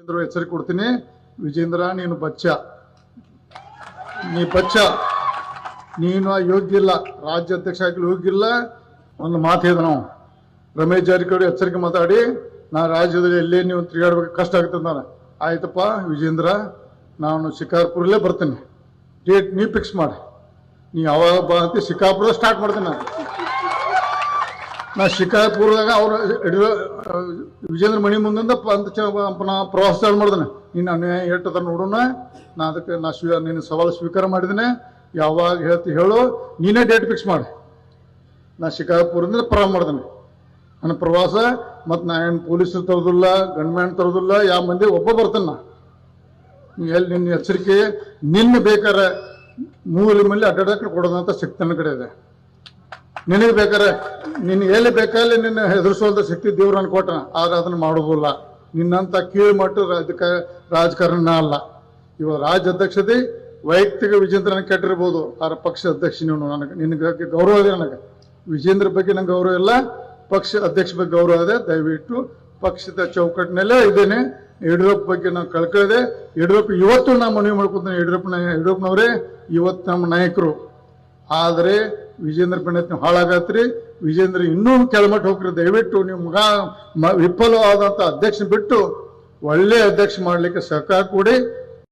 ವಿಜೇಂದ್ರ ಎಚ್ಚರಿಕೆ ಕೊಡ್ತೀನಿ. ವಿಜೇಂದ್ರ ನೀನು ಬಚ್ಚ. ನೀ ಬಚ್ಚ. ನೀನು ಯೋಗ್ಯ ಇಲ್ಲ ರಾಜ್ಯ ಅಧ್ಯಕ್ಷ ಆಗಲಿ ಯೋಗ್ಯ ಇಲ್ಲ ಒಂದು ಮಾತು ಹೇಳಿದ ನಾವು. ರಮೇಶ್ ಜಾರಕಿಹೊಳಿ ಎಚ್ಚರಿಕೆ ಮಾತಾಡಿ. ನಾ ರಾಜ್ಯದಲ್ಲಿ ಎಲ್ಲೇ ನೀವು ತಿರುಗಾಡ್ಬೇಕು, ಕಷ್ಟ ಆಗುತ್ತೆ ನಾನು ಆಯ್ತಪ್ಪ ವಿಜೇಂದ್ರ ನಾನು ಶಿಕಾರ್ಪುರಲ್ಲೇ ಬರ್ತೀನಿ. ಡೇಟ್ ನೀ ಫಿಕ್ಸ್ ಮಾಡಿ. ನೀ ಯಾವಾಗ ಬಾ ಶಿಕಾರ್ಪುರ ಸ್ಟಾರ್ಟ್ ಮಾಡ್ತೀನಿ ನಾನು. ನಾ ಶಿಕಾರ್ಪುರದಾಗ ಅವ್ರ ವಿಜೇಂದ್ರ ಮಣಿ ಮುಂದಿಂದ ಅಂತ ನಾ ಪ್ರವಾಸ ಚಾಲು ಮಾಡಿದ್ನೆ. ನೀನು ಅನ್ಯಾಯ ನೋಡೋಣ ನಾ ಅದಕ್ಕೆ, ನಾ ಸ್ವೀ ನಿನ್ನ ಸವಾಲು ಸ್ವೀಕಾರ ಮಾಡಿದ್ದೀನಿ ಯಾವಾಗ ಹೇಳ್ತಿ ಹೇಳು. ನೀನೇ ಡೇಟ್ ಫಿಕ್ಸ್ ಮಾಡಿ. ನಾ ಶಿಕಾರ್ಪುರದಿಂದ ಪ್ರಾರಂಭ ಮಾಡಿದ್ನೆ. ನನ್ನ ಪ್ರವಾಸ, ಮತ್ತು ನಾ ಏನು ಪೊಲೀಸರು ತರೋದಿಲ್ಲ ಗಂಡ್ಮ್ಯಾನ್ ತರೋದಿಲ್ಲ ಯಾವ ಮಂದಿ ಒಬ್ಬ ಬರ್ತಾನೆ ನೀ. ಎಲ್ಲಿ ನಿನ್ನ ಎಚ್ಚರಿಕೆ, ನಿನ್ನ ಬೇಕಾರೆ ಮೂಲೆ ಮೇಲೆ ಅಡ್ಡಾಡಕ್ಕೆ ಕೊಡೋದಂತ ಶಕ್ತಿ ನನ್ನ ಕಡೆ ಇದೆ. ನಿನಗೆ ಬೇಕಾರೆ ನಿನ್ ಎಲ್ಲಿ ಬೇಕಲ್ಲಿ ನಿನ್ನ ಹೆದರ್ಸೋಲ್ದ ಶಕ್ತಿ ದೇವ್ರನ್ನ ಕೊಟ್ಟ ಆದ್ರೆ ಅದನ್ನ ಮಾಡೋದಿಲ್ಲ ನಿನ್ನಂತ ಕೀಳು ಮಟ್ಟ ರಾಜಕ, ರಾಜಕಾರಣ ಅಲ್ಲ. ಇವ ರಾಜ್ಯ ಅಧ್ಯಕ್ಷತೆ ವೈಯಕ್ತಿಕ ವಿಜೇಂದ್ರನ ಕೆಟ್ಟಿರ್ಬೋದು, ಆದ್ರೆ ಪಕ್ಷ ಅಧ್ಯಕ್ಷ ನೀನು ನನಗೆ ನಿನಗೆ ಗೌರವ ಇದೆ ನನಗೆ. ವಿಜೇಂದ್ರ ಬಗ್ಗೆ ನಂಗೆ ಗೌರವ ಇಲ್ಲ, ಪಕ್ಷ ಅಧ್ಯಕ್ಷ ಬಗ್ಗೆ ಗೌರವ ಇದೆ. ದಯವಿಟ್ಟು ಪಕ್ಷದ ಚೌಕಟ್ಟಿನಲ್ಲೇ ಇದ್ದೇನೆ. ಯಡಿಯೂರಪ್ಪ ಬಗ್ಗೆ ನಾವು ಕಳ್ಕೊಳ್ಳದೆ ಯಡಿಯೂರಪ್ಪ ಇವತ್ತು ನಾ ಮನವಿ ಮಾಡ್ಕೊತೇನೆ. ಯಡಿಯೂರಪ್ಪನ ಯಡಿಯೂರಪ್ಪನವರೇ, ಇವತ್ತು ನಮ್ಮ ನಾಯಕರು. ಆದರೆ ವಿಜೇಂದ್ರ ಪಂಡಿತ್ ನೀವು ಹಾಳಾಗತ್ರಿ. ವಿಜೇಂದ್ರ ಇನ್ನೂ ಕೆಳಮಟ್ಟ ಹೋಗ್ರಿ. ದಯವಿಟ್ಟು ನೀವು ಮಗ ವಿಫಲವಾದಂಥ ಅಧ್ಯಕ್ಷ ಬಿಟ್ಟು ಒಳ್ಳೆ ಅಧ್ಯಕ್ಷ ಮಾಡಲಿಕ್ಕೆ ಸಹಕಾರ ಕೊಡಿ.